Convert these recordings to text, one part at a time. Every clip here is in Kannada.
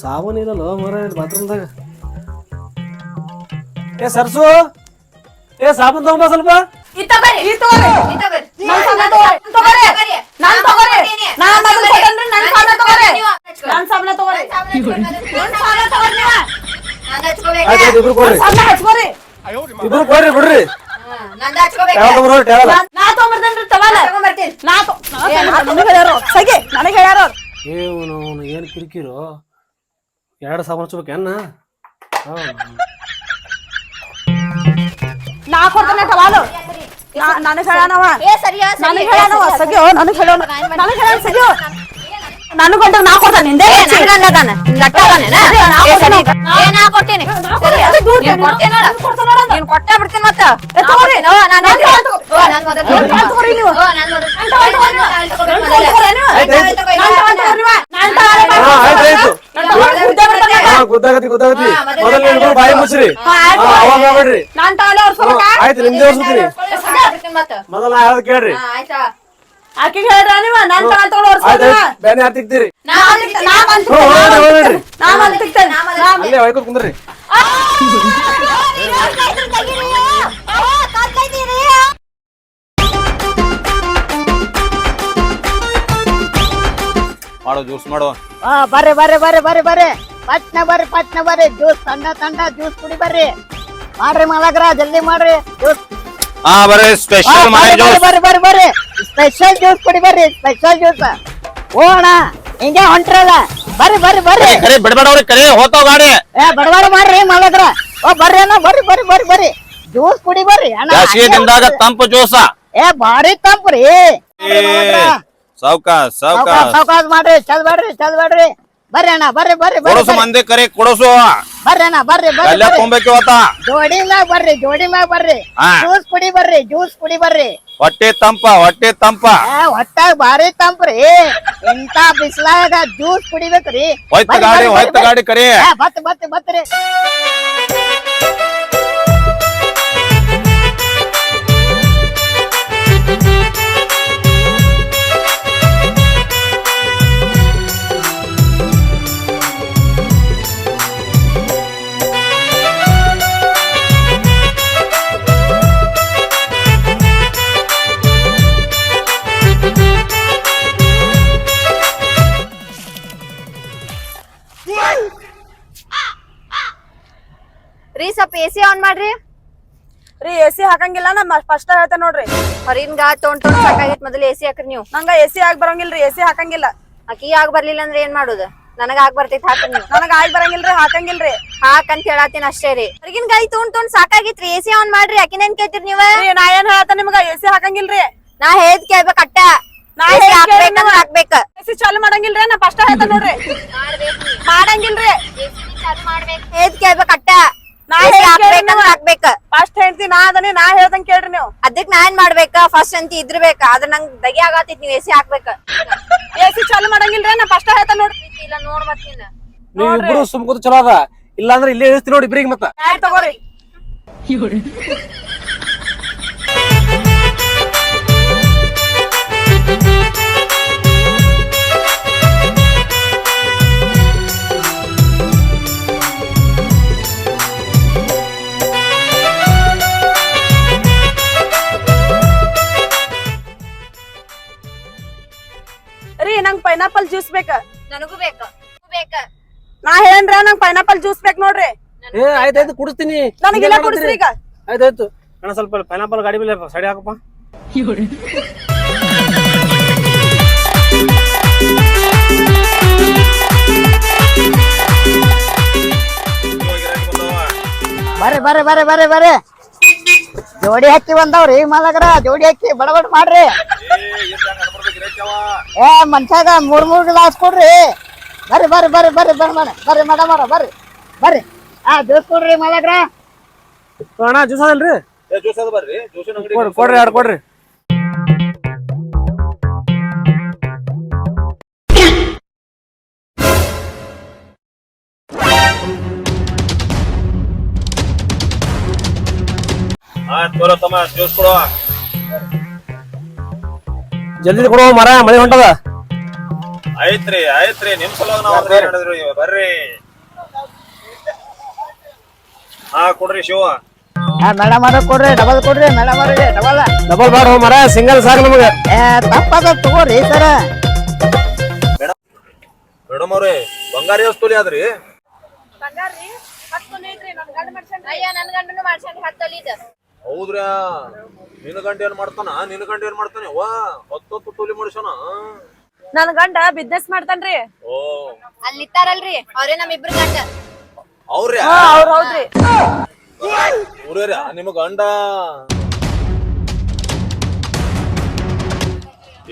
ಸಾಬೂನ್ ಇಲ್ಲಲ್ಲ ಮರ ಬಾತ್ರೂಮ್ದಾಗ ಏ ಸರ್ಸು ಏ ಸಾಬೂನ್ ತಗೊಂಬ ಸ್ವಲ್ಪ ಇಬ್ರು ಕೊಡ್ರಿ ಇಬ್ರು ಕೊಡ್ರಿ ಬಿಡ್ರಿ ಏನು ಕಿರಿಕಿರು ಎರಡು ಸಾವಿರ ಹಚ್ಬೇಕೇನ ನಾ ಕೊಡ್ತೇನೆ ಟವಾಲು ನನಗೆ ಸರಿಯಾ ನನಗೆ ಹೇಳ್ಯಾನವ ಸಗಿಯೋ ನನಗೆ ಹೇಳೋಣ ನನಗೆ ಹೇಳ್ಯಾನ ಸಗಿಯೋ ನನಗೆ ಕೊಂಡ ನಾ ಕೊಡ್ತಾನೆ ನಿಂದೆ ಏನ್ ಹಾಕೊಡ್ತೀನಿ ನೀನ್ ಕೊಟ್ಟ ಬಿಡ್ತೀನಿ ಮತ್ತೆ ತಗೋರಿ ತಗೋರಿ ನಾನು ನಾನು ಮೊದಲು ನಾನ್ ತಗೋರಿ ನೀವು ನಾನು ಹಾ ಗೊತ್ತಾಗತಿ ಗೊತ್ತಾಗತಿ ಮೊದಲು ಬಾಯಿ ಮುಚ್ಚ್ರಿ ಅವಾಗ ಮಾಡ್ಬೇಡ್ರಿ ಆಯ್ತು ನಿಮ್ದೇ ಓಡಿಸ್ತೀನಿ ಮೊದಲ ಕೇಳ್ರಿ ಆಯ್ತಾ ಆಕಿಗೆ ಹೇಳ್ರ ನೀವ ನಾನ್ ತಗೊಂಡ್ ಬೇನೆ ಅಲ್ಲೇ ಹೊಯ್ಕೊತ್ ಕುಂದ್ರಿ ಮಾಡು ಜ್ಯೂಸ್ ಮಾಡೋ ಬರ್ರಿ ಬರ್ರಿ ಬರ್ರಿ ಬರ್ರಿ ಬರ್ರಿ ಪಟ್ನ ಬರ್ರಿ ಪಟ್ನ ಬರ್ರಿ ಜ್ಯೂಸ್ ತಂಡ ತಂಡ ಜ್ಯೂಸ್ ಕುಡಿ ಬರ್ರಿ. ಮಾಡ್ರಿ ಮಾಲಕ್ರ ಜಲ್ದಿ ಮಾಡ್ರಿ ಜ್ಯೂಸ್. ಹಾ ಬರ್ರಿ ಸ್ಪೆಷಲ್ ಮಾಡಿ ಬರ್ರಿ ಜ್ಯೂಸ್. ಬರ್ರಿ ಬರ್ರಿ ಬರ್ರಿ. ಸ್ಪೆಷಲ್ ಜ್ಯೂಸ್ ಕುಡಿ ಬರ್ರಿ ಸ್ಪೆಷಲ್ ಜ್ಯೂಸ್. ಓ ಅಣ್ಣ ಹಿಂಗೆ ಹೊಂಟ್ರಲ್ಲ. ಬರ್ರಿ ಬರ್ರಿ ಬರ್ರಿ. ಕರೆ ಬಿಡ್ಬೇಡವ್ರಿ ಕರೆ ಹೋತಾವ್ ಗಾಡಿ. ಏ ಬಡವಾಡ ಮಾಡ್ರಿ ಮಾಲಕ್ರ. ಓ ಬರ್ರಿ ಅಣ್ಣ ಬರ್ರಿ ಬರ್ರಿ ಬರ್ರಿ ಬರ್ರಿ. ಜ್ಯೂಸ್ ಕುಡಿ ಬರ್ರಿ ಅಣ್ಣ. ಬ್ಯಾಸಿಗೆ ದಿನದಾಗ ತಂಪು ಜ್ಯೂಸ. ಏ ಭಾರಿ ತಂಪ್ರಿ ಏ ಸಾವ್ಕಾಸ್ ಸಾವ್ಕಾಸ್. ಸಾವ್ಕಾಸ್ ಮಾಡ್ರಿ ಚಲ್ ಬೇಡ್ರಿ ಚಲ್ ಬೇಡ್ರಿ ಬರ್ರಿ ಅಣ್ಣ ಬರ್ರಿ ಬರ್ರಿ ಬರ್ರಿ ಕೊಡಸು ಮಂದಿ ಕರೆ ಕೊಡಸು. ಬರ್ರಿ ಅಣ್ಣ ಬರ್ರಿ. ಬರ್ರಿ ಜೋಡಿ ಮ್ಯಾಗ ಬರ್ರಿ ಜೋಡಿ ಮ್ಯಾಗ ಬರ್ರಿ. ಹಾ. ಜ್ಯೂಸ್ ಕುಡಿ ಬರ್ರಿ ಜ್ಯೂಸ್ ಕುಡಿ ಬರ್ರಿ. ಹೊಟ್ಟೆ ತಂಪ ಹೊಟ್ಟೆ ತಂಪ. ಏ ಹೊಟ್ಟಾಗ ಭಾರಿ ತಂಪ್ರಿ. ಇಂತ ಬಿಸ್ಲಾಗ ಜ್ಯೂಸ್ ಕುಡಿಬೇಕ್ರಿ. ಹೋಯ್ತ ಬರ್ರಿ, ಗಾಡಿ ಬರ್ರಿ, ಹೋಯ್ತ ಬರ್ರಿ, ಗಾಡಿ ಕರೆ. ಏ, ಬತ್ ಬತ್ ಬತ್ರಿ ಮಾಡ್ರಿ? ರೀ ಎ ಸಿ ಹಾಕಂಗಿಲ್ಲ ನಾ ಫಸ್ಟ್ ಹೇಳ್ತೇನೆ ನೋಡ್ರಿ. ಹೊರಗಿನ ಗಾಳಿ ತೊಗೊಂಡ್ ತೊಗೊಂಡ್ ಸಾಕಾಗೈತ್ ಮೊದಲು ಎ ಸಿ ಹಾಕ್ರಿ ನೀವು. ನಂಗ ಎ ಸಿ ಆಗಿ ಬರಂಗಿಲ್ರಿ ಎ ಸಿ ಹಾಕಂಗಿಲ್ಲ. ಅಕ್ಕಿ ಆಗ ಬರ್ಲಿಲ್ಲ ಅಂದ್ರೆ ಏನ್ ಮಾಡುದು? ನನಗ ಆಗ್ ಬರ್ತೈತಿ ಹಾಕ್ರಿ ನೀವು. ನನಗ ಆಗಿ ಬರಂಗಿಲ್ರಿ ಹಾಕಂಗಿಲ್ರಿ. ಹಾಕ್ ಅಂತ ಹೇಳತ್ತೀನಿ ಅಷ್ಟೇ ರೀ. ಹೊರಗಿನ ಗಾಳಿ ತೊಗೊಂಡ್ ತೊಗೊಂಡ್ ಸಾಕಾಗಿತ್ರಿ ಎ ಸಿ ಆನ್ ಮಾಡ್ರಿ ಅಕ್ಕಿನೇನ್ ಕೇಳ್ತೀರಿ ನೀವ? ರೀ ನಾ ಏನ್ ಹೇಳತ್ತ ನಿಮ್ಗ ಎ ಸಿ ಹಾಕಂಗಿಲ್ರಿ. ನಾ ಹೇಳ್ ಕೇಳ್ಬೇಕ ಅಟ್ಟ. ನಾ AC ಹೇಳ್ದ್ ಹಾಕ್ಬೇಕಂದ್ರ ಹಾಕ್ಬೇಕ. ಎ ಸಿ ಚಾಲು ಮಾಡಂಗಿಲ್ರಿ ನಾ ಫಸ್ಟ್ ಹೇಳ್ತೇನೆ ನೋಡ್ರಿ. ಮಾಡಂಗಿಲ್ರಿ. ಕೇಳ್ಬೇಕ ಅಟ್ಟ ನಾ AC ಹೇಳ್ದ್ ಹಾಕ್ಬೇಕಂದ್ರ ಹಾಕ್ಬೇಕ ಫಸ್ಟ್ ಹೇಳ್ತಿ ನಾ ಅದನ್ನ ನಾ ಹೇಳ್ದಂಗ್ ಕೇಳ್ರಿ ನೀವು. ಅದಕ್ ನಾ ಏನ್ ಮಾಡ್ಬೇಕ? ಫಸ್ಟ್ ಅಂತ ಇದ್ರಬೇಕ. ಅದ್ರ ನಂಗ್ ದಗಿ ಆಗತೈತಿ ನೀವ್ ಎಸಿ ಸಿ ಹಾಕ್ಬೇಕ. ಎಸಿ ಸಿ ಚಾಲು ಮಾಡಂಗಿಲ್ರಿ ನಾ ಫಸ್ಟ್ ಹೇಳ್ತಾನ ನೋಡ್ರಿ. ಇಲ್ಲ ನೋಡ್ ಮತ್ತಿನ್ನ ನೀವು ಇಬ್ರು ಸುಮ್ ಕೂತು ಚಲೋ ಅದ. ಇಲ್ಲಾಂದ್ರೆ ಇಲ್ಲೇ ಇಳಿಸ್ತಿ ನೋಡಿ ಇಬ್ರಿಗೆ ಮತ್ತ. ತಗೋರಿ. ಪೈನಾಪಲ್ ಜ್ಯೂಸ್ ಬೇಕ? ನನಗೂ ಬೇಕ. ಬೇಕ. ನಾ ಹೇಳನ್ರ ನಂಗ್ ಪೈನಾಪಲ್ ಜ್ಯೂಸ್ ಬೇಕ್ ನೋಡ್ರಿ. ಏ ಆಯ್ತಾಯ್ತು ಕುಡಿಸ್ತೀನಿ. ಕುಡಿಸ್ರಿ ಈಗ. ಆಯ್ತಾಯ್ತು ಅಣ್ಣ ಸ್ವಲ್ಪ ಪೈನಾಪಲ್ ಗಾಡಿ ಮೇಲೆ ಸಡಿ ಹಾಕಪ್ಪ. ಬರ್ರಿ ಬರ್ರಿ ಬರ್ರಿ ಬರ್ರಿ ಬರ್ರಿ. ಜೋಡಿ ಹಾಕಿ ಬಂದಾವ್ರಿ ಮಾಲಕರ ಜೋಡಿ ಹಕ್ಕಿ ಬಡ ಬಡ ಮಾಡ್ರಿ ಏ ಮನ್ಷಾಗ ಮೂರ್ ಮೂರ್ ಗ್ಲಾಸ್ ಕೊಡ್ರಿ. ಬರ್ರಿ ಬರ್ರಿ ಬರ್ರಿ ಬರ್ರಿ ಬರ್ರಿ ಮೇಡಮ್ ಬರ್ರಿ ಮೇಡಮ್ ಅವ್ರ ಬರ್ರಿ. ಬರ್ರಿ. ಆ ಜ್ಯೂಸ್ ಕೊಡ್ರಿ ಮಾಲಕ್ರ. ಅಣ್ಣ ಜ್ಯೂಸ್ ಅದಲ್ರಿ? ಜ್ಯೂಸ್ ಅದ ಬರ್ರಿ. ಜ್ಯೂಸ್ ಅಂಗಡಿ ಕೊಡ್ರಿ ಕೊಡ್ರಿ ಎರಡು ಕೊಡ್ರಿ. ಆಯ್ತು ಬರೋ ತಮ್ಮ ಜ್ಯೂಸ್ ಕೊಡುವ. ಜಲ್ದಿ ಕೊಡುವ ಮರ ಮಳೆ ಹೊಂಟದ. ಐತ್ರಿ ಐತ್ರಿ ನಿಮ್ ಸಲುವಾಗಿ ನಾವು ಬರ್ರಿ. ಹಾ ಕೊಡ್ರಿ ಶಿವ. ಮೇಡಮ್ ಕೊಡ್ರಿ ಡಬಲ್ ಕೊಡ್ರಿ ಮೇಡಮ್ ಅವ್ರಿಗೆ ಡಬಲ್ ಡಬಲ್ ಬಾರ್ ಮರ ಸಿಂಗಲ್ ಸಾಕು ನಮಗೆ. ಏ ತಪ್ಪದ ತಗೋರಿ ಸರ. ಮೇಡಮ್ ಅವ್ರೆ ಬಂಗಾರಿ ವಸ್ತುಲಿ ಆದ್ರಿ? ಅಯ್ಯ ಗಂಡನು ಹತ್ತಲಿದ ಹೌದ್ರ್ಯಾ? ನಿನ್ನ ಗಂಡ ಏನ್ ಮಾಡ್ತಾನ? ನಿನ್ನ ಗಂಡ ಏನ್ ಮಾಡ್ತಾನೆ? ವಾ ಹೊತ್ತೊತ್ತು ತೂಲಿ ಮಾಡಿಸೋಣ ನನ್ ಗಂಡ ಬಿಸ್ನೆಸ್ ಮಾಡ್ತಾನ್ರಿ. ಓ. ಅಲ್ಲಿ ನಿಂತಾರಲ್ರಿ ಅವ್ರೇ ನಮ್ ಇಬ್ರು ಗಂಡ. ಅವ್ರ್ಯಾ? ಅವ್ರ ಹೌದ್ರಿ. ನಿಮ್ ಗಂಡ?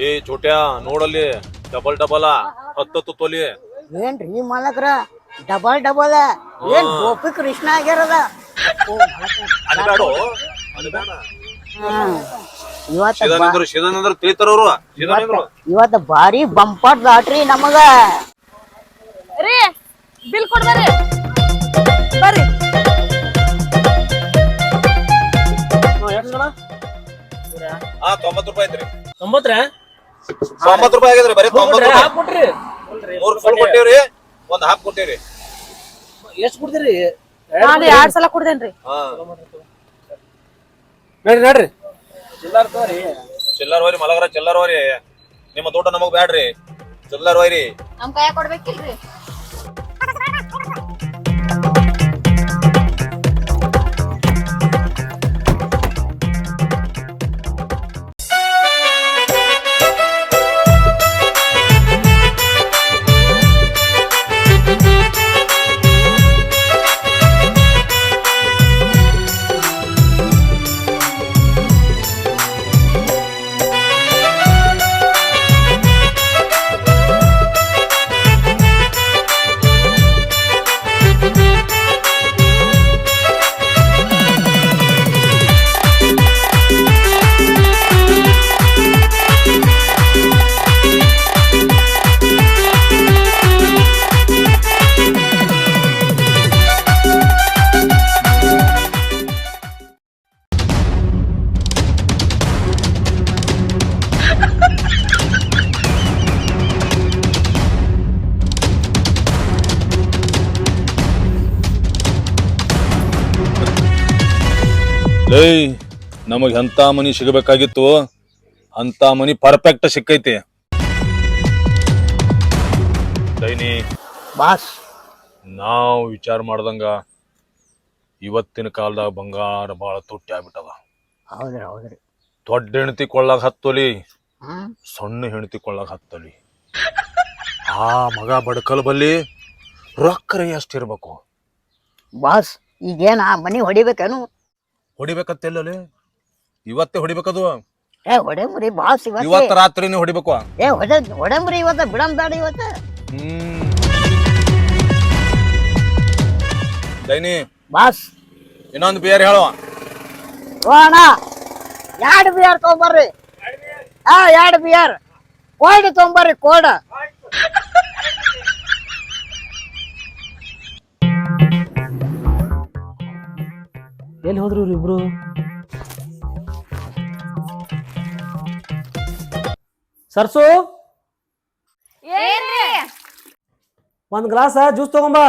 ಏ ಚೋಟ್ಯಾ ನೋಡಲ್ಲಿ ಡಬಲ್ ಡಬಲ್ ಹತ್ತತ್ತು ತೊಲಿ. ಏನ್ರಿ ಮಾಲಕ್ರ? ಡಬಲ್ ಡಬಲ್ ಏನ್ ಗೋಪಿ ಕೃಷ್ಣ ಆಗ್ಯಾರದ ಅನ್ಬೇಡು ಇವತ್ತ ಶಿದಾನಂದ್ರ ಶಿದಾನಂದ್ರ ತಿಳಿತಾರ ಅವ್ರು. ಶಿದಾನಂದ್ರು ಇವತ್ತ ಭಾರಿ ಬಂಪರ್ ದಾಟ್ರಿ ನಮಗ. ರೀ ಬಿಲ್ ಕೊಡ್ಬರ್ರಿ ಬರ್ರಿ. ಹಾ ತೊಂಬತ್ ರೂಪಾಯಿ ಐತ್ರಿ. ತೊಂಬತ್ತರ? ತೊಂಬತ್ ರೂಪಾಯಿ ಆಗಿದ್ರಿ ಬರೀ ತೊಂಬತ್ ರೂಪಾಯಿ. ಕೊಟ್ರಿ. ಮೂರ್ ಫುಲ್ ಕೊಟ್ಟೇವ್ರಿ ಒಂದ್ ಹಾಫ್ ಕೊಟ್ಟಿವ್ರಿ. ಎಷ್ಟ್ ಕೊಡ್ತೀರಿ? ನಾನು ಎರಡ್ ಸಲ ಕೊಡ್ತೇನ್ರಿ. ಹಾ. ನೋಡ್ರಿ ನೋಡ್ರಿ. ಚಿಲ್ಲರ್ ಹೋರಿ ಮಲಗರ ಚಿಲ್ಲರ್ ಹೋರಿ ನಿಮ್ಮ ತೋಟ ನಮಗ್ ಬ್ಯಾಡ್ರಿ. ಚಿಲ್ಲರ್ ಹೋಯ್ರಿ ನಮ್ ಕೈಯಾಗ ಕೊಡ್ಬೇಕಿಲ್ರಿ. ಏಯ್ ನಮಗ್ ಎಂತ ಮನಿ ಸಿಗಬೇಕಾಗಿತ್ತು? ಅಂತ ಮನಿ ಪರ್ಫೆಕ್ಟ್ ಸಿಕ್ಕೈತಿ. ದೈನಿ ಬಾಸ್. ನಾವು ವಿಚಾರ ಮಾಡ್ದಂಗ ಇವತ್ತಿನ ಕಾಲದಾಗ ಬಂಗಾರ ಬಹಳ ತುಟ್ಟಿ ಆಗ್ಬಿಟ್ಟದ. ಹೌದ್ರಿ ಹೌದ್ರಿ. ದೊಡ್ಡ ಹೆಣ್ತಿ ಕೊಳ್ಳಾಗ ಹತ್ತೊಲಿ ಹ್ಮ್? ಸಣ್ಣ ಹೆಣ್ತಿ ಕೊಳ್ಳಾಗ ಹತ್ತೊಲಿ. ಆ ಮಗ ಬಡ್ಕಲ್ ಬಲ್ಲಿ ರೊಕ್ಕರ ಎಷ್ಟಿರ್ಬೇಕು ಬಾಸ್ ಈಗೇನ ಮನಿ ಹೊಡಿಬೇಕೇನು? ಹೊಡಿಬೇಕತ್ತೆಲ್ಲೇ ಇವತ್ತೇ ಹೊಡಿಬೇಕದು? ಏ ಹೊಡೆಮ್ರಿ ಬಾಸ್ ಇವತ್ತು. ಇವತ್ತ ರಾತ್ರಿನೇ ಹೊಡಿಬೇಕು. ಏ ಹೊಡೆ ಹೊಡೆಮ್ರಿ ಇವತ್ತ ಬಿಡಮ್ ಬೇಡ ಇವತ್ತ. ಹ್ಮ್. ದೈನಿ ಬಾಸ್. ಇನ್ನೊಂದು ಬಿಯರ್ ಹೇಳುವ ಓ ಅಣ್ಣ ಎರಡು ಬಿಯರ್ ತಗೊಂಬರ್ರಿ. ಹಾ ಎರಡು ಬಿಯರ್. ಕೋಲ್ಡ್ ತಗೊಂಬರ್ರಿ ಕೋಲ್ಡ್ ಎಲ್ಲಿ ಹೋದ್ರು ಇವ್ರು ಇಬ್ರು? ಸರ್ಸು? ಒಂದ್ ಗ್ಲಾಸ್ ಜ್ಯೂಸ್ ತಗೊಂಬಾ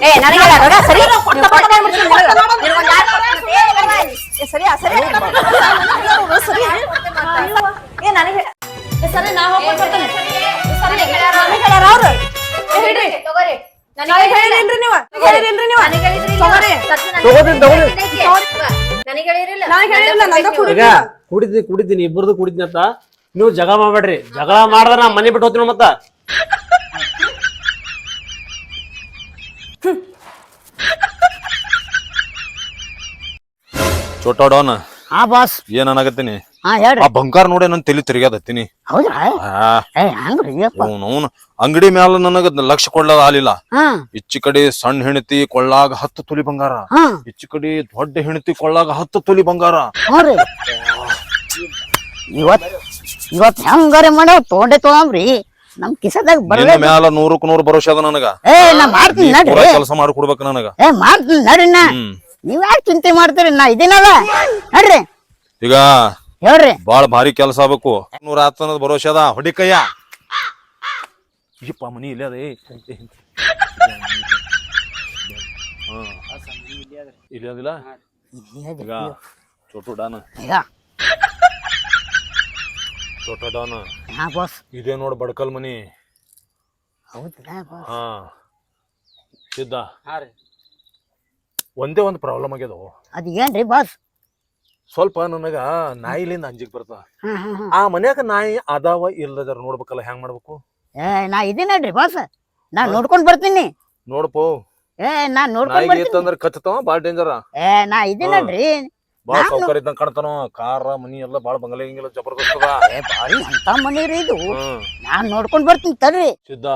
ಏ, ನೋಡ, ಸರಿ? ಸರಿ ಸರಿ ಸರಿ ನನಗೆ ಸರಿ ನಾ. ಸರಿ, ಹೇಳ್ಯಾರ ಅವ್ರು. ತಗೋರಿ. ನನಗೆ. ಹೇಳಿಲ್ರಿ ನೀವು? ಹೇಳಿಲ್ರಿ ನೀವು. ತಗೋರಿ. ತಗೋರಿ. ನನಗೆ ನಂದ ಇಬ್ಬರದು ಕುಡಿತೀನಿ ಅಂತ ನೀವು ಜಗಳ ಮಾಡ್ಬೇಡ್ರಿ. ಜಗಳ ಮಾಡಿದ್ರೆ ನಾ ಮನೆ ಬಿಟ್ಟು ಹೋಗ್ತೀನಿ ಮತ್ತ. ಚೋಟಾಡೋನ ಹಾ ಬಾಸ್. ಏನ್ ಅನ್ನಾಗತ್ತೀನಿ ಹಾ ಹೇಳ್ರಿ. ಆ ಬಂಗಾರ ನೋಡಿ ನನ್ ತಲಿ ತಿರುಗಾದತ್ತೀನಿ ಹೌದ್ರಾ? ಏ ಹಂಗ್ರಿ ಯಪ್ಪ. ಅವನು ಅಂಗಡಿ ಮ್ಯಾಲ ನನಗ ಲಕ್ಷ ಕೊಡ್ಲದ ಆಲಿಲ್ಲ ಹಾ. ಇಚ್ಚಿ ಕಡೆ ಸಣ್ಣ ಹೆಣತಿ ಕೊಳ್ಳಾಗ ಹತ್ತು ತುಲಿ ಬಂಗಾರ. ಹಾ. ಇಚ್ಚಿ ಕಡೆ ದೊಡ್ಡ ಹೆಣತಿ ಕೊಳ್ಳಾಗ ಹತ್ತು ತುಲಿ ಬಂಗಾರ. ಹ್ಞೂ ರೀ. ಇವತ್ ಇವತ್ ಹೆಂಗಾರೆ ಮಾಡ್ಯಾವ ತೊಗೊಂಡೆ ತೊಗೊಂಬ್ರಿ. ನಮ್ ಕಿಸದಾಗ ನಿನ್ನ ಬರ್ಬೇಕು. ಮ್ಯಾಲ ನೂರಕ್ ನೂರು ಭರೋಸೆ ಅದ ನನಗ. ಏ ನಾ ಮಾಡ್ತೀನಿ ನಡ್ರಿ. ಕೆಲಸ ಮಾಡಿ ಕೊಡ್ಬೇಕು ನನಗ. ಏ ಮಾಡ್ತೀನಿ ನಡ್ರಿ ನಾ. ಹ್ಮ್. ನೀವ್ ಯಾಕೆ ಚಿಂತೆ ಮಾಡ್ತೀರಿ? ನಾ ಇದೀನಲ್ಲ. ನಡ್ರಿ. ಈಗ ಹೇಳ್ರಿ. ಬಾಳ ಭಾರಿ ಕೆಲಸ ಆಗ್ಬೇಕು. ನೂರ ಹತ್ತನದ ಭರೋಸೆ ಅದ. ಹೊಡಿ ಕಯ್ಯ ಇಪ್ಪ ಮನಿ ಇಲ್ಲ ಅದೇ. ಇಲ್ಲ. ಅದಿಲ್ಲ. ಈಗ ಚೋಟು ಡಾನ. ಈಗ. ಚೋಟ ಡಾನ ಹಾ ಬಾಸ್ ಇದೇ ನೋಡ್ ಬಡ್ಕಲ್ ಮನಿ. ಹೌದಾ ಬಾಸ್ ಹಾ. ಸಿದ್ಧ? ಒಂದೇ ಒಂದು ಪ್ರಾಬ್ಲಮ್ ಆಗ್ಯದ? ಅದು ಏನ್ರಿ ಬಾಸ್ ಸ್ವಲ್ಪ ನನಗ ನಾಯಿಲಿಂದ ಅಂಜಿಕ್ ಬರ್ತ. ಹಾ ಹಾ ಹಾ. ಆ ಮನ್ಯಾಗ ನಾಯಿ ಅದಾವ ಇಲ್ಲದಾರ ನೋಡ್ಬೇಕಲ್ಲ ಹೆಂಗ್ ಮಾಡ್ಬೇಕು? ಏ ನಾ ಇದೀನ ನೋಡ್ರಿ ಬಾಸ್ ನಾ ನೋಡ್ಕೊಂಡ್ ಬರ್ತೀನಿ. ನೋಡ್ಪೋ. ಏ ನಾ ನೋಡ್ಕೊಂಡ್ ನಾಯಿಗೆ ಬರ್ತೀನಿ. ಇತ್ತಂದ್ರ ಕಚ್ಚತಾವ ಬಾಳ ಡೇಂಜರ ಏ ನಾ ಇದೀನಿ. ನಡ್ರಿ. ಬಾಳ ನಾನು- ಸೌಕರ್ಯ ಇದ್ದಂಗ ಕಾಣ್ತಾನ. ಕಾರ ಮನಿ ಎಲ್ಲ ಬಾಳ ಬಂಗಲೆ ಹಿಂಗೆಲ್ಲ ಜಬರ್ದಸ್ತ್ ಅದ. ಏ ಬಾರಿ ಅಂತ ಮನಿ ರೀ ಇದು ನಾನ್ ನೋಡ್ಕೊಂಡ್ ಬರ್ತೀನಿ ತರ್ರಿ ಸಿದ್ಧ.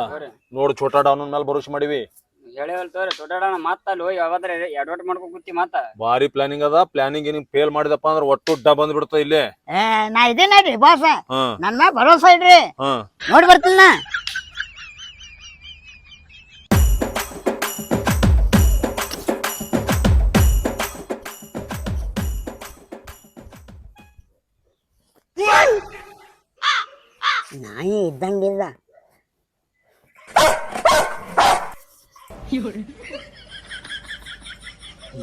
ನೋಡ್ ಛೋಟಾ ಡಾವನ್ ಮೇಲೆ ಭರೋಸೆ ಮಾಡಿವಿ. ಹೇಳಿವಲ್ ತೋರಿ ದೊಡ್ಡಣ್ಣ ಮತ್ತ ಅಲ್ಲಿ ಹೋಗಿ ಯಾವಾದ್ರೆ ಎಡವಟ್ ಮಾಡ್ಕೊಂಡ್ ಕೂತಿ ಮತ್ತ. ಭಾರಿ ಪ್ಲಾನಿಂಗ್ ಅದ. ಪ್ಲಾನಿಂಗ್ ಏನಿಂಗ್ ಫೇಲ್ ಮಾಡಿದಪ್ಪ ಅಂದ್ರ ಒಟ್ಟು ಉಡ್ಡ ಬಂದ್ ಬಿಡ್ತ ಇಲ್ಲೇ. ಏ ನಾ ಇದೀನಿ ಬಾಸ ಬಾಸ್ ಹ್ಮ್. ನನ್ ಮ್ಯಾಗ ಭರೋಸಾ ಇಡ್ರಿ. ನೋಡಿ ಬರ್ತೀನಿ ನಾ. ನಾಯಿ ಇದ್ದಂಗಿಲ್ಲ.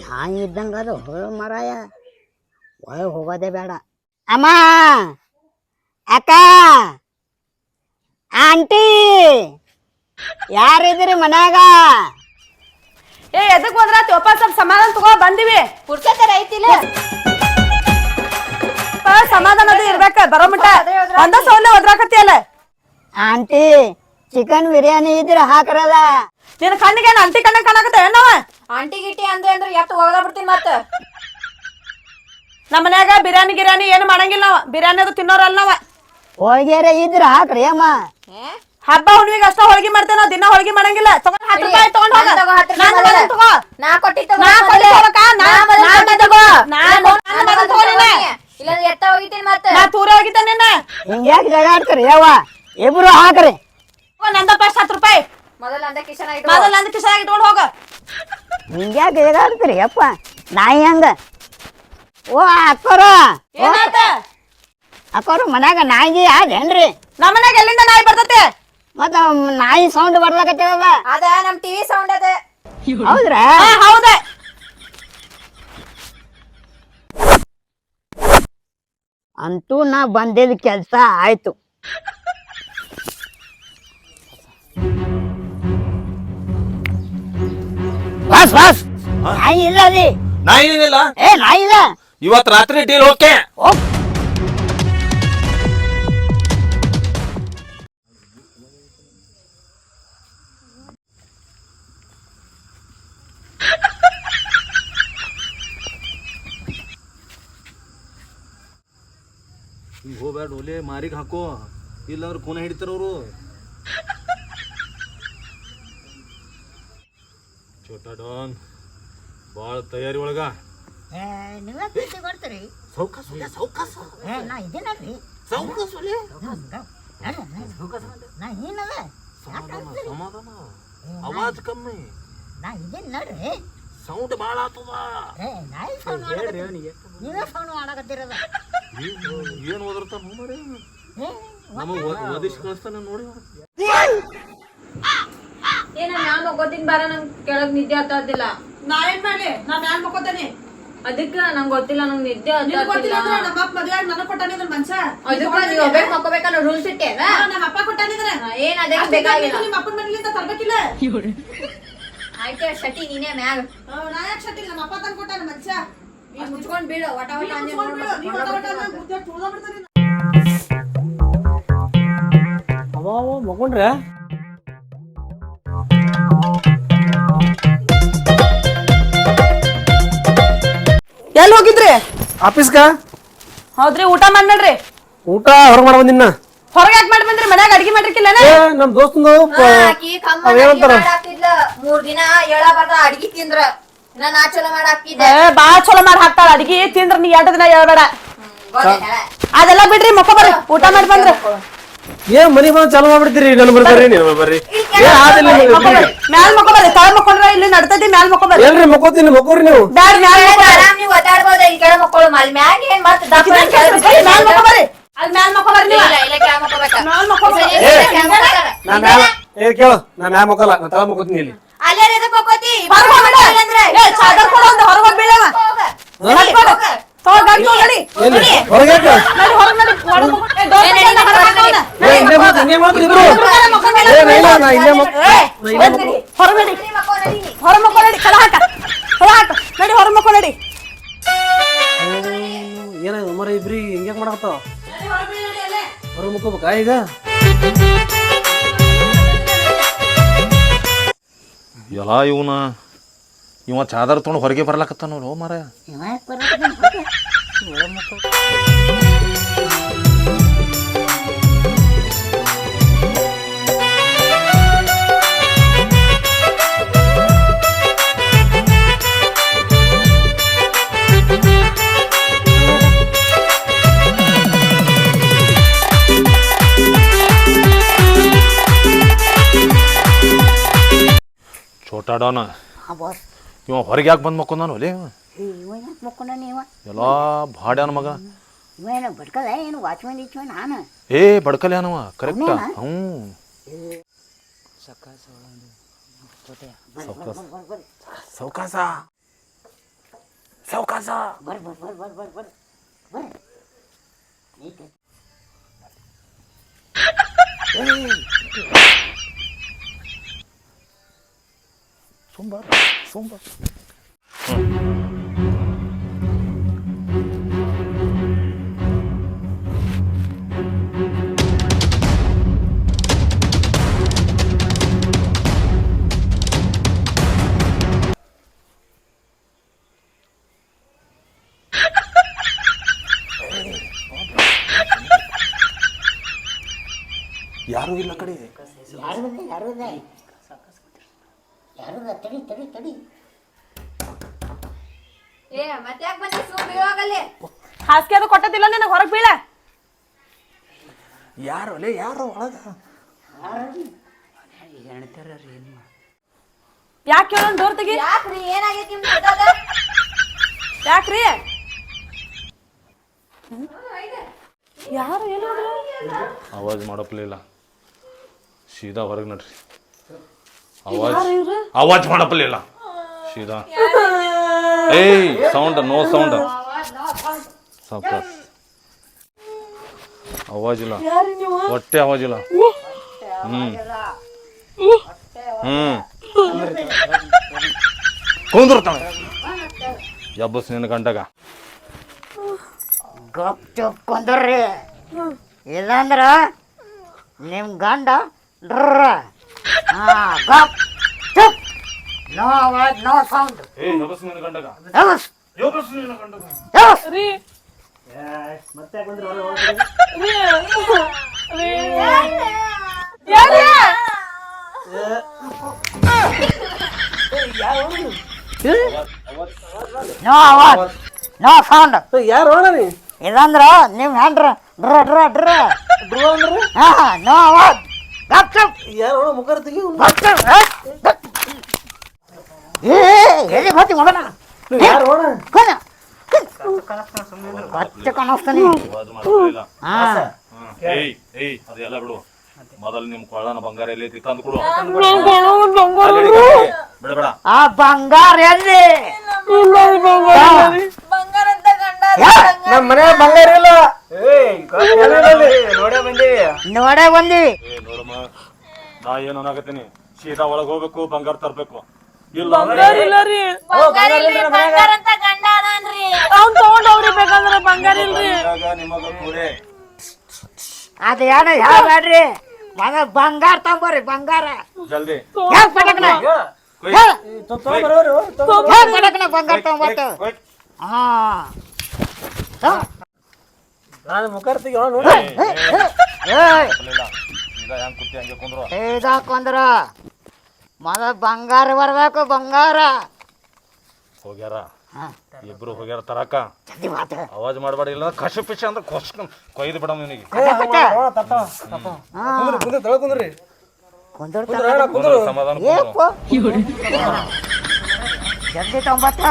ನಾಯಿ ಇದ್ದಂಗ ಅದು. ಮರಾಯ. ಒಳಗೆ ಹೋಗೋದೇ ಬೇಡ. ಅಮ್ಮ! ಅಕ್ಕ! ಆಂಟಿ! ಯಾರಿದ್ದೀರಿ ಮನ್ಯಾಗ? ಏ ಎದಕ್ ಹೋದ್ರಾತಿ? ಒಪ್ಪ ಸ್ವಲ್ಪ ಸಮಾಧಾನ ತಗೋ ಬಂದಿವಿ. ಪುರ್ಸತ್ತರ ಐತಿಲ್ಲ ಆ, ಸಮಾಧಾನ ಅದು ಇರ್ಬೇಕ. ಬರೋ ಮಟ್ಟ. ಒಂದ ಸೌಲ್ಯ ಒದ್ರಾಕತಿ ಅಲ್ಲ. ಆಂಟಿ ಚಿಕನ್ ಬಿರಿಯಾನಿ ಇದ್ರೆ ಹಾಕ್ರಲ್ಲ ನಿನ್ನ ಕಣ್ಣಿಗೆ ಆಂಟಿ ಅಂಟಿ ಕಣ್ಣ ಕಾಣಕತ್ತ ಏನವ ಆಂಟಿ ಗಿಟ್ಟಿ ಅಂದ್ರೆ ಅಂದ್ರೆ ಎತ್ತ ಒಳಗ ಬಿಡ್ತೀನಿ ಮತ್ತ. ನಮ್ಮ ಮನ್ಯಾಗ ಬಿರಿಯಾನಿ ಗಿರಿಯಾನಿ ಏನು ಮಾಡಂಗಿಲ್ಲ ನಾವ ಬಿರಿಯಾನಿ ಅದು ತಿನ್ನೋರಲ್ಲ ನಾವ ಹೋಳ್ಗೆರೆ ಇದ್ರೆ ಹಾಕ್ರಿ ಅಮ್ಮ. ಹಬ್ಬ ಹುಣ್ಣಿಗೆ ಅಷ್ಟ ಹೋಳಿಗೆ ಮಾಡ್ತೇವೆ ನಾವು ದಿನ ಹೋಳಿಗೆ ಮಾಡಂಗಿಲ್ಲ. ತಗೊಂಡ್ ಹತ್ತು ರೂಪಾಯಿ ತಗೊಂಡ್ ಹೋಗ. ನಾನ್ ತಗೋ, ಹತ್ತು ನಾನ್ ರೂಪಾಯಿ ಮೊದಲು ತಗೋ. ನಾ ಕೊಟ್ಟಿ ತಗೋ ನಾ ಕೊಟ್ಟಿ ತಗೋಬೇಕಾ? ನಾ- ಮೊದಲು ನಾ ಕೊಟ್ಟಿ ತಗೋ. ನಾನ್ ನಾನು ನಾನು ಮೊದಲು ತಗೋ ನೀನೆ. ಇಲ್ಲಾಂದ್ರೆ ಎತ್ತ ಹೋಗಿತೀನಿ ಮತ್ತ. ನಾ ತೂರ ಹೋಗಿದ್ದೆ ನಿನ್ನ. ಹಿಂಗ್ಯಾಕ್ ಜಗ ಆಡ್ತೀರಿ ಯವ್ವ? ಇಬ್ರು ಹಾಕ್ರಿ. ನಂದ ಫಸ್ಟ್ ಹತ್ತು ರೂಪಾಯಿ. ಮೊದಲ ಅಂದ ಕಿಶನ ಇಟ್ಟು ಮೊದಲು ನಂದು ಕಿಶಾಗ ಇಟ್ಕೊಂಡು ಹೋಗ. ಹಿಂಗ್ಯಾಕ್ ಜಗ ಅಪ್ಪ ಯಪ್ಪ? ನಾಯಿ ಹಂಗ. ಓ ಅಕ್ಕರು. ಏನಾತ? ಅಕ್ಕೋರು ಮನ್ಯಾಗ ನಾಯಿಗೆ ಅದೇನ್ರಿ ನಮ್ಮ ಮನ್ಯಾಗ ಎಲ್ಲಿಂದ ನಾಯಿ ಬರ್ತತೆ? ಮತ್ತ ನಾಯಿ ಸೌಂಡ್ ಬರ್ಲಾಕತ್ತದ ಅದ. ನಮ್ ಟಿವಿ ಸೌಂಡ್ ಅದ. ಹೌದ್ರಾ? ಹಾ ಹೌದ. ಅಂತೂ ನಾ ಬಂದಿದ್ದ ಕೆಲಸ ಆಯ್ತು. ಬಾಸ್ ಬಾಸ್ ನಾಯಿ ಇಲ್ಲ ಅಲ್ಲಿ. ನಾಯಿ ಏನಿಲ್ಲ? ಏ ನಾಯಿ ಇಲ್ಲ. ಇವತ್ ರಾತ್ರಿ ಡೀಲ್ ಓಕೆ. ಓ. ಹಿಂಗ್ ಹೋಗ್ಬೇಡ ಒಲೆ ಮಾರಿಗೆ ಹಾಕೋ. ಇಲ್ಲಾಂದ್ರೆ ಕೂನ ಹಿಡಿತಾರ ಅವರು. ಛೋಟಾ ಡಾನ್ ಬಾಳ ತಯಾರಿ ಒಳಗ. ನೀವೇ ಖುಷಿ ಬರ್ತೀರಿ ಸೌಕಾಸ ಒಲೆ, ಸೌಕಾಸ. ಏ ನಾ ಸೌಕಾಸ. ನಾ ಏನದ ಸಮಾಧಾನ ಸಮಾಧಾನ. ಅವಾಜ್ ಕಮ್ಮಿ. ನಾ ನೋಡ್ರಿ. ಸೌಂಡ್ ಭಾಳ ಆತದ. ಏ ನಾಯಿ ಸೌಂಡ್ ನೀವೇ ಸೌಂಡ್ ಮಾಡಕತ್ತಿರದ? ಏನ್ ಓದಿರ್ತಾನ ನೋಡಿ ಏ ನಮಗ್ ಓದಿಸಿ ಕಳಿಸ್ತಾನ ನೋಡಿ ಏನ ನಾನ್ ಮಕ್ಕೋತೀನಿ ಬಾರ ನಂಗ್ ಕೆಳಗ್ ನಿದ್ದೆ ಹತ್ತದಿಲ್ಲ ನಾ ಏನ್ ಮಾಡ್ಲಿ? ನಾ ಮ್ಯಾಲ್ ಮಕ್ಕೋತೀನಿ. ಅದಕ್ಕ ನಂಗ್ ಗೊತ್ತಿಲ್ಲ ನಂಗ್ ನಿದ್ದೆ ನಿನಗ್ ಗೊತ್ತಿಲ್ಲ ಅಂದ್ರೆ ನಮ್ಮ ಅಪ್ಪ ಮದ್ವೆ ಆಗಿ ನನಗ್ ಕೊಟ್ಟಾನಿದ್ರ ಮನ್ಸ. ಅದಕ್ಕ ನೀವ್ ಒಬ್ಬೇ ಮಕ್ಕೋಬೇಕನ್ನೋ ರೂಲ್ಸ್ ಇಟ್ಟೇನ ನಮ್ಮ ಅಪ್ಪ ಕೊಟ್ಟಾನಿದ್ರ ಏನ್ ಅದೇ ಬೇಕಾಗಿಲ್ಲ. ನಿಮ್ಮ ಅಪ್ಪನ ಮನೇಲಿಂದ ತರ್ಬೇಕಿಲ್ಲ. ಆಯ್ತು ಶಟಿ ನೀನೇ ಮ್ಯಾಗ. ನಾ ಯಾಕೆ ಶಟ್ಟಿಲ್ಲ ನಮ್ಮ ಅಪ್ಪ ತಂದ್ ಕೊಟ್ಟಾನ ಮನ್ಸ. ಮುಚ್ಕೊಂಡ್ ಬೀಳು ವಟ ಅಂದೆ ನೀವ್ ಎಲ್ಲಿ ಹೋಗಿದ್ರಿ? ಆಫೀಸ್ಗ? ಹೌದ್ರಿ ಊಟ ಮಾಡಿ ನೋಡ್ರಿ. ಊಟ ಹೊರಗೆ ಮಾಡ ಬಂದಿನ ಹೊರಗೆ ಯಾಕೆ ಮಾಡಿ ಬಂದ್ರಿ? ಮನ್ಯಾಗ ಅಡಿಗೆ ಮಾಡಿರ್ಕಿಲ್ಲ ಏ ನಮ್ ದೋಸ್ತಂದು ಆಕಿ ಕಮ್ಮ ಮೂರ್ ದಿನ ಏಳ ಬರ್ದ ಅಡ್ಗಿ ತಿಂದ್ರ. ಇನ್ನ ನಾ ಚಲೋ ಮಾಡಾಕಿದ್ದೆ ಬಾ ಚಲೋ ಮಾಡಿ ಹಾಕ್ತಾಳ. ಅಡಿಗೆ ತಿಂದ್ರ ನೀ ಎರಡು ದಿನ ಹೇಳ್ಬೇಡ ಅದೆಲ್ಲ ಬಿಡ್ರಿ ಮಕ್ಕ ಬರ್ರಿ ಊಟ ಮಾಡಿ ಬಂದ್ರೆ. ಏನ್ ಮನಿ ಬಂದ್ ಚಾಲು ಮಾಡ್ಬಿಡ್ತೀರಿ ನನ್ ನೀವ್ ಬರ್ರಿ. ಮ್ಯಾಲ್ ಮಕ್ಕ ಬರ್ರಿ ತಳ ಮಕ್ಕೊಂಡ್ರ ಇಲ್ಲಿ ನಡ್ತೈತಿ ಮ್ಯಾಲ್ ಮಕ್ಕ ಬರ್ರಿ ಎಲ್ರಿ ಮಕ್ಕೋತೀನಿ ಮಕ್ಕೋರಿ ನೀವು. ಬ್ಯಾಡ ಮ್ಯಾಲ್ ಮಕ್ಕ ಬರ್ರಿ. ಆರಾಮ್ ನೀವು ಒದ್ದಾಡ್ಬೋದು ಈ ಕಡೆ ಮಕ್ಕಳು ಅಲ್ಲಿ ಮ್ಯಾಗ ಏನ್ ಮತ್ತೆ ದಪ್ಪ ಬರ್ರಿ, ಮ್ಯಾಲ್ ಮಕ್ಕ ಬರ್ರಿ ಅಲ್ಲಿ ಮ್ಯಾಲ್ ಮಕ್ಕ ಬರ್ರಿ ನೀವು. ಇಲ್ಲ ಇಲ್ಲ ಕೆಳ ಮಕ್ಕೋಬೇಕ ಮ್ಯಾಲ್ ಮಕ್ಕ ಬರ್ರಿ. ಏ ನಾ ಮ್ಯಾಲ ಏ ಕೇಳು ನಾ ಮ್ಯಾಲ ಮಕ್ಕಲ್ಲ ನಾ ತಳ ಮಕ್ಕೋತೀನಿ ಇಲ್ಲಿ. ಅಲ್ಲೇ ಎದಕ್ ಮಕ್ಕೋತಿ? ಹೊರಗ್ ಹೋಗ್ಬೇಡ. ಅಂದ್ರೆ ಚಾದರ್ ಕೊಡು ಒಂದು ಹೊರಗ್ ಹೋಗ್. ಏನಾಯ್ತು ಮರ ಇಬ್ರಿ. ಹಿಂಗ್ಯಾಕ್ ಮಾಡಾಕತ್ತಾವ? ಹೊರ ಮುಕ್ಕೋಬೇಕಾ ಈಗ? ಎಲ್ಲ ಇವನ. ಇವ ಚಾದರ್ ತೊಗೊಂಡು ಹೊರಗೆ ಬರ್ಲಾಕತ್ತಾನಲ್ಲ ಮಾರ ಛೋಟಾ ಡಾನ ಬಾಸ್ ಇವ ಹೊರಗೆ ಯಾಕೆ ಬಂದು ಮಕ್ಕೊಂದಾನು ಒಲೆ ಮಕ್ಕೊಂಡ ನೀವ ಎಲ್ಲ ಭಾಡ್ಯಾನ ಮಗ. ಇವ ಏನು ಬಡ್ಕಲ್ಲ? ಏನು ವಾಚ್ಮನ್ ಇಚ್ಮನ್ ನಾನು? ಏ ಬಡ್ಕಲ್ಯಾನವ ಕರೆಕ್ಟ್ ಹ್ಞೂ ಸೌಕಾಸ ಸೌಕಾಸ. ಬರ್ ಬರ್ ಬರ್ ಬರ್. ಬರ್ ಬರ್ ಬರ್ರಿ ಸೋಂಬಾರ ಸೋಂಬಾರ ಯಾರು ಇಲ್ಲ ಕಡೆ. ಯಾರು ಯಾರು ಯಾರು ತಡಿ ತಡಿ ತಡಿ. ಏ ಮತ್ತೆ ಯಾಕೆ ಬಂದಿ? ಸುಮ್ ಬೀಳೋಗಲ್ಲಿ ಹಾಸಿಗೆ ಅದು ಕೊಟ್ಟದಿಲ್ಲ ನಿನಗೆ ಹೊರಗೆ ಬೀಳ. ಯಾರು ಅಲ್ಲೇ ಯಾರು ಒಳಗ? ಯಾಕೆ ದೂರ ಡೋರ್ ತೆಗಿ? ಯಾಕ್ರಿ? ಏನಾಗೈತಿ? ಯಾಕ್ರಿ? ಯಾರು ಏನು ಆವಾಜ್ ಮಾಡಪ್ಲಿಲ್ಲ ಸೀದಾ ಹೊರಗೆ ನಡ್ರಿ. ಆವಾಜ್ ಮಾಡಪ್ಪಲಿಲ್ಲ ಮಾಡಪ್ಲಿಲ್ಲ. ಸೀದಾ. ಏಯ್ ಸೌಂಡ್ ನೋ ಸೌಂಡ್. ಅವಾಜಿಲ್ಲ ಹೊಟ್ಟೆ ಅವಾಜಿಲ್ಲ ಇಲ್ಲ ಹ್ಮ್. ಹ್ಮ್ ಕುಂದಿರ್ತಾನೆ ಎಬ್ಬಸ್ ನಿನ್ನ ಗಂಟಗ ಗಪ್ ಚುಪ್ ಕುಂದ್ರಿ ಇಲ್ಲಂದ್ರ ನಿಮ್ ಗಂಡ ಡ್ರ ಹಾ ಗಪ್ ಚುಪ್ ನೋ ಅವಾಜ್ ನೋ ಸೌಂಡ್. ಏ ನಬಸ್ ನಿನ್ನ ಗಂಟಗ ಎವಸ್ ಎಬ್ಬಸ್ ನಿನ್ನ ಗಂಟಗ ಎವಸ್ ರೀ ಮತ್ತೆ ಬಂದ್ರಿ ಹೊರಗೆ ಹೋಗ್ತೀರಿ? ನೋ ಅವಾಜ್ ನೋ ಸೌಂಡ್. ಯಾರು ಹೋಣ ಇಲ್ಲಂದ್ರೆ ಇಲ್ಲಂದ್ರ ನಿಮ್ ಹೆಂಡ್ರ ಡ್ರ ಡ್ರ ಡ್ರ. ಧ್ರುವ ಅಂದ್ರೆ? ಹಾ ನೋ ಅವಾಜ್ ಚುಪ್ ಯಾರು ಮುಖರ ತೆಗಿ ಏ, ಎಲ್ಲಿ ಮಗನ? ಯಾರು ಹೋಣ ಬಚ್ಚ ಕಾಣಿಸ್ತಾನೆ. ಆವಾಜ್ ಮಾಡಪ್ಲಿಲ್ಲ ಹಾ ಏಯ್ ಏಯ್ ಅದೆಲ್ಲ ಬಿಡು. ಮೊದಲು ನಿಮ್ ಕೊಳ್ಳನ ಬಂಗಾರ ಎಲ್ಲಿ ತಂದು ಕೊಡು. ಬಿಡ ಬೇಡ. ಆ ಬಂಗಾರ ಎಲ್ಲಿ? ನಮ್ಮ ಮನೆ ಬಂಗಾರ ಇಲ್ಲ. ನೋಡೇ ಬಂದಿ. ನೋಡೇ ನೋಡಮ್ಮ ನಾ ಏನ್ ಅನ್ನಾಕತ್ತೀನಿ ಸೀದಾ ಒಳಗ್ ಹೋಗ್ಬೇಕು ಬಂಗಾರ ತರ್ಬೇಕು. ಇಲ್ಲ ಅಂದ್ರೆ ಬಂಗಾರ ಇಲ್ರಿ, ಬಂಗಾರಂತ ಗಂಡ ಅದಾನ್ರಿ. ಅವ್ನ್ ತಗೊಂಡ್ ಹೋಗ್ರಿ ಬೇಕಂದ್ರೆ ಬಂಗಾರ ಇಲ್ರಿ. ಇವಾಗ ನಿಮಗ ಕೂಡೆ ಅದ ಯಾರ ಹೇಳ್ಬೇಡ್ರಿ ಮಗ ಬಂಗಾರ ತಗೊಂಬರ್ರಿ ಬಂಗಾರ. ಜಲ್ದಿ. ಹೇಳ್ ಪಟಕ್ನ? ಕೊಯ್. ಹೇಳ್ ತೊಗೊಂಬರೋರು ಹೇಳ್ ಪಟಕ್ನ ಬಂಗಾರ. ಹಾ. ನಾನು ಮುಖರ್ತಿಗೆ ನೋಡಿ ಏಯ್, ಏಯ್, ಇಲ್ಲ ಸೀದಾ ಹೆಂಗ್ ಕುತ್ತಿ ಹಂಗೆ ಕುಂದ್ರು? ಮೊದಲ ಬಂಗಾರ ಬರ್ಬೇಕು ಬಂಗಾರ. ಹೋಗ್ಯಾರ? ಇಬ್ರು ಹೋಗ್ಯಾರ ತರಕ? ಜಲ್ದಿ ಮಾತ. ಅವಾಜ್ ಮಾಡಬೇಡ ಇಲ್ಲ ಕಶ ಪಿಶ ಅಂದ್ರೆ ಕೊಸ್ಕೊಂಡ್ ಕೊಯ್ದು ಬಿಡಮ್ ನಿನಗೆ. ಕುಂದ್ರಿ ಕುಂದ್ರಿ ತಳ ಕುಂದ್ರಿ. ಕುಂದಿರ್ತಾರ ಹೇಳ ಕುಂದ್ರು. ಸಮಾಧಾನ ಏಪ್ಪು ಜಲ್ದಿ ತೊಂಬತ್ತ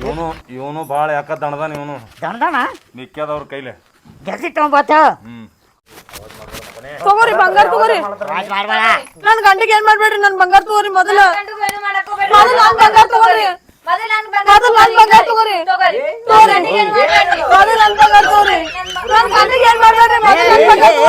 ಇವನು ಇವನು ಭಾಳ ಯಾಕ ದಣದಾನ ಇವನು? ದಣದಾನ? ನಿಕ್ಕ್ಯದವ್ರ ಕೈಲೆ. ಜಲ್ದಿ ತಗೊಂಬತ್ತ ತಗೋರಿ ಬಂಗಾರ ತಗೋರಿ. ನನ್ ಗಂಡಿಗೆ ಏನ್ ಮಾಡ್ಬೇಡ್ರಿ? ನನ್ ಬಂಗಾರ ತಗೋರಿ ಮೊದಲ. ಬಂಗಾರ ತಗೋರಿ. ಬಂಗಾರ ತಗೋರಿ. ಏನ್ ಮಾಡ್ಬೇಡ್ರಿ. ಏನ್ ಬಂಗಾರ